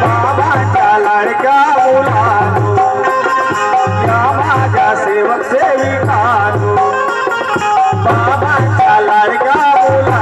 बाबाच्या लाडक्या मुलानो. या माझ्या सेवक सेविकानो. बाबाच्या लाडक्या मुला